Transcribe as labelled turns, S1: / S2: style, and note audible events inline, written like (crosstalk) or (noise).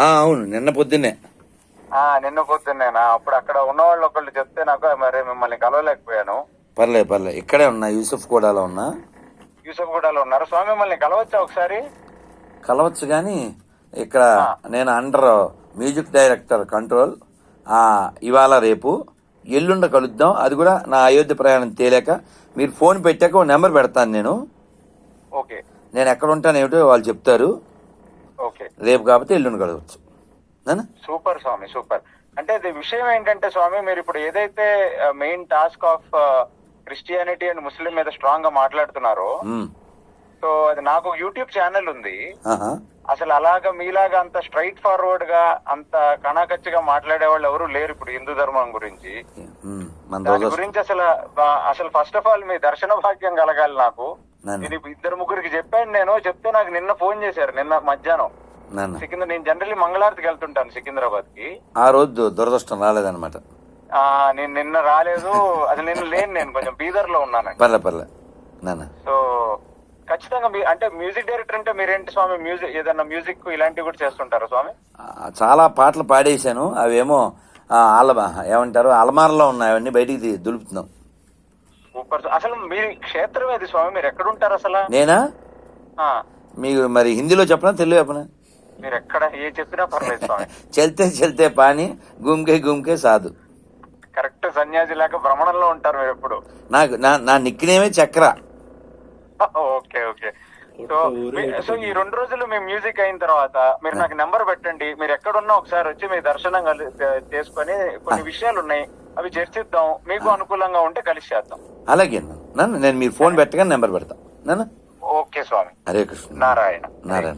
S1: అవును నిన్న పొద్దున్నే.
S2: ఆ నిన్న పొద్దున్నేనా అప్పుడు అక్కడ ఉన్నవాళ్ళు ఒకళ్ళు చెప్తే నాకు మరి మిమ్మల్ని కలవలేకపోయాను.
S1: పర్లేదు పర్లేదు. ఇక్కడే ఉన్నా యూసుఫ్ కూడాలో ఉన్నా.
S2: యూసఫ్ గూడలో ఉన్నారు. స్వామి మిమ్మల్ని కలవచ్చా ఒకసారి?
S1: కలవచ్చు కానీ ఇక్కడ నేను అండర్ మ్యూజిక్ డైరెక్టర్ కంట్రోల్. ఆ, ఇవాళ రేపు ఎల్లుండ కలుద్దాం. అది కూడా నా అయోధ్య ప్రయాణం తేలేక. మీరు ఫోన్ పెట్టాక ఒక నెంబర్ పెడతాను నేను.
S2: ఓకే.
S1: నేను ఎక్కడ ఉంటాను ఏమిటో వాళ్ళు చెప్తారు. రేపు కాబట్టి ఎల్లుండి నానా?
S2: సూపర్ స్వామి సూపర్. అంటే ఇది విషయం ఏంటంటే స్వామి మీరు ఇప్పుడు ఏదైతే main task of Christianity and Muslim మీద స్ట్రాంగ్గా మాట్లాడుతున్నారో. సో అది నాకు యూట్యూబ్ ఛానల్ ఉంది. అసలు అలాగా మీలాగా అంత స్ట్రైట్ ఫార్వర్డ్గా అంత కణాకచ్చిగా మాట్లాడే వాళ్ళు ఎవరు లేరు ఇప్పుడు హిందూ ధర్మం గురించి. దాని గురించి అసలు అసలు ఫస్ట్ ఆఫ్ ఆల్ మీ దర్శన భాగ్యం కలగాలి నాకు. నేను? ఇద్దరు ముగ్గురికి చెప్పాను నేను చెప్తే నాకు నిన్న ఫోన్ చేశారు నిన్న మధ్యాహ్నం. సికింద్ర నేను జనరల్లీ మంగళారతికి వెళ్తుంటాను సికింద్రాబాద్కి
S1: ఆ రోజు దురదృష్టం రాలేదన్నమాట.
S2: ఆ నేను నిన్న రాలేదు. అసలు నిన్న లేను నేను కొంచెం బీదర్లో ఉన్నాను.
S1: పర్లే పర్లే. నాన్న.
S2: సో ఖచ్చితంగా మీ అంటే మ్యూజిక్ డైరెక్టర్ అంటే మీరేంటి స్వామి? మ్యూజిక్ ఏదన్నా మ్యూజిక్ ఇలాంటివి కూడా చేస్తుంటారా స్వామి?
S1: ఆ, చాలా పాటలు పాడేశాను. అవేమో ఆ, ఏమంటారు? అలమారలో ఉన్నాయి. అవన్నీ బయటికి తీ- దులుపుతున్నాం.
S2: సూపర్. అసలు మీ క్షేత్రం ఏది స్వామి? మీరు ఎక్కడ ఉంటారు అసలు?
S1: నేనా?
S2: ఆ,
S1: మీకు మరి హిందీలో చెప్పనా? తెలుగు చెప్పనా?
S2: మీరు ఎక్కడ ఏ చెప్పినా పర్లేదు స్వామి. (laughs)
S1: చల్తే చల్తే పాని గుమ్కే గుమ్కే సాధు
S2: కరెక్ట్ సన్యాసి లేక భ్రమణంలో ఉంటారు మీరు ఎప్పుడు.
S1: నాకు నా నా నిక్నేమే Chakra. (laughs)
S2: Okay okay. So so ఈ రెండు రోజులు మీ మ్యూజిక్ అయిన తర్వాత మీరు నాకు నెంబర్ పెట్టండి. మీరు ఎక్కడున్నా ఒకసారి వచ్చి మీ దర్శనం చేసుకొని కొన్ని విషయాలు ఉన్నాయి. అవి చర్చిద్దాం. మీకు అనుకూలంగా ఉంటే కలిసి చేద్దాం.
S1: అలాగే నన్ను నేను మీరు ఫోన్ పెట్టగానే నెంబర్ పెడతా. నాన్న?
S2: ఓకే స్వామి.
S1: హరే కృష్ణ.
S2: నారాయణ.
S1: నారాయణ.